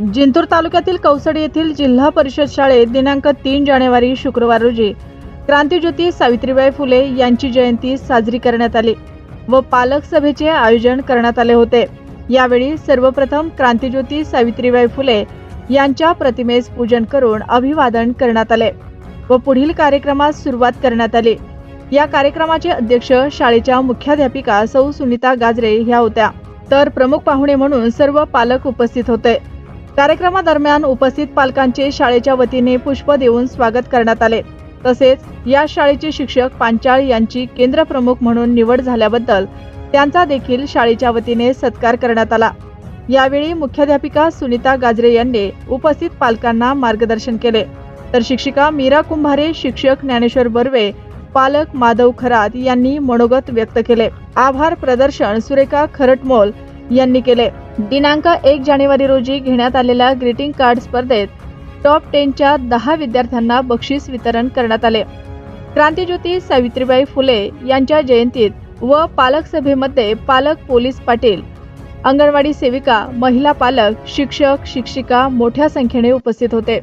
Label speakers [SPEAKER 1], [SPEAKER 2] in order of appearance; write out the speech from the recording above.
[SPEAKER 1] जिंतूर तालुक्यातील कौसडी येथील जिल्हा परिषद शाळेत दिनांक तीन जानेवारी शुक्रवार रोजी क्रांतीज्योती सावित्रीबाई फुले यांची जयंती साजरी करण्यात आली व पालक सभेचे आयोजन करण्यात आले होते. यावेळी सर्वप्रथम क्रांतीज्योती सावित्रीबाई फुले यांच्या प्रतिमेस पूजन करून अभिवादन करण्यात आले व पुढील कार्यक्रमास सुरुवात करण्यात आली. या कार्यक्रमाचे अध्यक्ष शाळेच्या मुख्याध्यापिका सौ सुनीता गाजरे ह्या होत्या. तर प्रमुख पाहुणे म्हणून सर्व पालक उपस्थित होते. कार्यक्रमादरम्यान उपस्थित पालकांचे शाळेच्या वतीने पुष्प देऊन स्वागत करण्यात आले. तसेच या शाळेचे शिक्षक पांचाळ यांची केंद्रप्रमुख म्हणून निवड झाल्याबद्दल त्यांचा देखील शाळेच्या वतीने सत्कार करण्यात आला. यावेळी मुख्याध्यापिका सुनीता गाजरे यांनी उपस्थित पालकांना मार्गदर्शन केले. तर शिक्षिका मीरा कुंभारे शिक्षक ज्ञानेश्वर बर्वे पालक माधव खरात यांनी मनोगत व्यक्त केले. आभार प्रदर्शन सुरेखा खरटमोल यांनी केले. दिनांक एक जानेवारी रोजी घेण्यात आलेल्या ग्रीटिंग कार्ड स्पर्धेत टॉप टेनच्या दहा विद्यार्थ्यांना बक्षीस वितरण करण्यात आले. क्रांतीज्योती सावित्रीबाई फुले यांच्या जयंतीत व पालक सभेमध्ये पालक पोलीस पाटील अंगणवाडी सेविका महिला पालक शिक्षक शिक्षिका मोठ्या संख्येने उपस्थित होते.